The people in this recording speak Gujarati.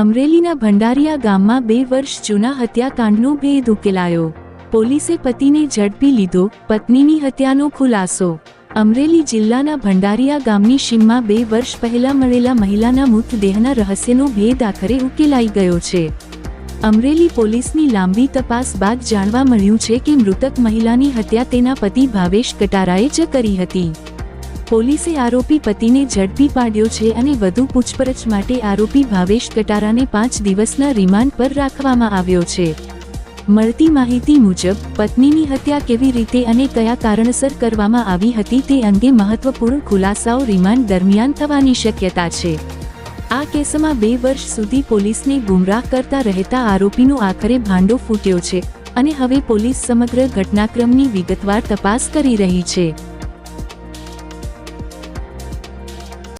અમરેલીના ભંડારિયા ગામમાં બે વર્ષ જૂના હત્યાકાંડનો ભેદ ઉકેલાયો. પોલીસે પતિને ઝડપી લીધો, પત્નીની હત્યાનો ખુલાસો. અમરેલી જિલ્લાના ભંડારિયા ગામની શિમમાં બે વર્ષ પહેલા મળેલા મહિલાના મૃતદેહના રહસ્યનો ભેદ આખરે ઉકેલાઈ ગયો છે. અમરેલી પોલીસની લાંબી તપાસ બાદ જાણવા મળ્યું છે કે મૃતક મહિલાની હત્યા તેના પતિ ભાવેશ કટારાએ જ કરી હતી. પોલીસે આરોપી પતિને ઝડપી પાડ્યો છે અને વધુ પૂછપરછ માટે આરોપી ભાવેશ કટારાને પાંચ દિવસના રિમાન્ડ પર રાખવામાં આવ્યો છે. મળતી માહિતી મુજબ, પત્નીની હત્યા કેવી રીતે અને કયા કારણસર કરવામાં આવી હતી તે અંગે મહત્વપૂર્ણ ખુલાસાઓ રિમાન્ડ દરમિયાન થવાની શક્યતા છે. આ કેસમાં બે વર્ષ સુધી પોલીસને ગુમરાહ કરતા રહેતા આરોપીનો આખરે ભાંડો ફૂટ્યો છે અને હવે પોલીસ સમગ્ર ઘટનાક્રમની વિગતવાર તપાસ કરી રહી છે.